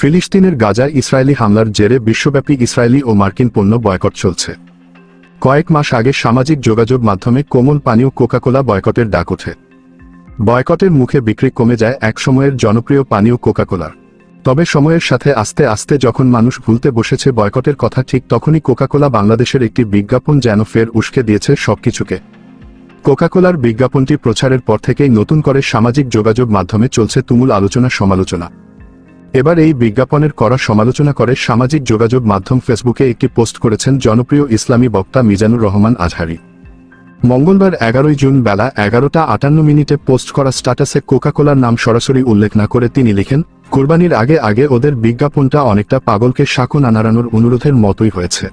ফিলিস্তিনের গাজায় ইসরায়েলি হামলার জেরে বিশ্বব্যাপী ইসরায়েলি ও মার্কিন পণ্য বয়কট চলছে। কয়েক মাস আগে সামাজিক যোগাযোগ মাধ্যমে কোমল পানীয় কোকাকোলা বয়কটের ডাক ওঠে। বয়কটের মুখে বিক্রি কমে যায় এক সময়ের জনপ্রিয় পানীয় কোকাকোলার তবে সময়ের সাথে আস্তে আস্তে যখন মানুষ ভুলতে বসেছে বয়কটের কথা ঠিক তখনই কোকাকোলা বাংলাদেশের একটি বিজ্ঞাপন যেন ফের উস্কে দিয়েছে সবকিছুকে। কোকাকোলার বিজ্ঞাপনটি প্রচারের পর থেকেই নতুন করে সামাজিক যোগাযোগ মাধ্যমে চলছে তুমুল আলোচনা সমালোচনা এবার এই বিজ্ঞাপনের করা সমালোচনা করে সামাজিক যোগাযোগ মাধ্যম ফেসবুকে একটি পোস্ট করেছেন জনপ্রিয় ইসলামী বক্তা মিজানুর রহমান আজহারি। মঙ্গলবার এগারোই জুন বেলা এগারোটা আটান্ন মিনিটে পোস্ট করা স্ট্যাটাসে কোকাকোলার নাম সরাসরি উল্লেখ না করে তিনি লিখেন, কোরবানির আগে আগে ওদের বিজ্ঞাপনটা অনেকটা পাগলকে শাকুন নাড়ানোর অনুরোধের মতোই হয়েছে।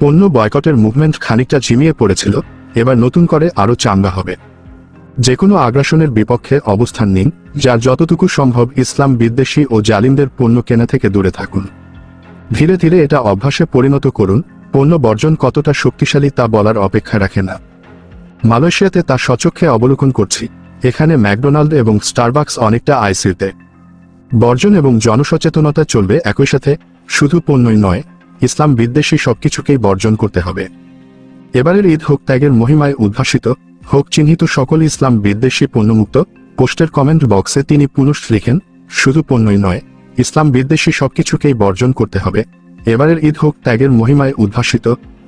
পণ্য বয়কটের মুভমেন্ট খানিকটা ঝিমিয়ে পড়েছিল, এবার নতুন করে আরও চাঙ্গা হবে। যে কোনো আগ্রাসনের বিপক্ষে অবস্থান নিন, যার যতটুকু সম্ভব ইসলাম বিদ্বেষী ও জালিমদের পণ্য কেনা থেকে দূরে থাকুন। ধীরে ধীরে এটা অভ্যাসে পরিণত করুন, পণ্য বর্জন কতটা শক্তিশালী তা বলার অপেক্ষা রাখে না। মালয়েশিয়াতে তা সচক্ষে অবলোকন করছি, এখানে ম্যাকডোনাল্ড এবং স্টারবাকস অনেকটা আইসিতে বর্জন এবং জনসচেতনতা চলবে একই সাথে, শুধু পণ্যই নয়, ইসলাম বিদ্বেষী সবকিছুকেই বর্জন করতে হবে। এবারের ঈদ হোক ত্যাগের মহিমায় উদ্ভাসিত হোক চিহ্নিত সকল ইসলাম বিদ্বেষী পণ্যমুক্ত, পোস্টের কমেন্ট বক্সে তিনি পুনঃ লিখেন, শুধু পণ্যই নয়, ইসলাম বিদ্বেষী সবকিছুকেই বর্জন করতে হবে। এবারের ঈদ হোক ত্যাগের মহিমায় উদ্ভাসিত,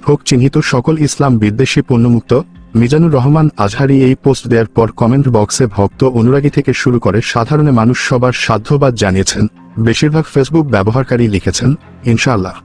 হোক চিহ্নিত সকল ইসলাম বিদ্বেষী পণ্যমুক্ত, মিজানুর রহমান আজহারি এই পোস্ট দেওয়ার পর কমেন্ট বক্সে ভক্ত অনুরাগী থেকে শুরু করে সাধারণ মানুষ সবার সাধ্যবাদ জানিয়েছেন। বেশিরভাগ ফেসবুক ব্যবহারকারী লিখেছেন, ইনশাআল্লাহ।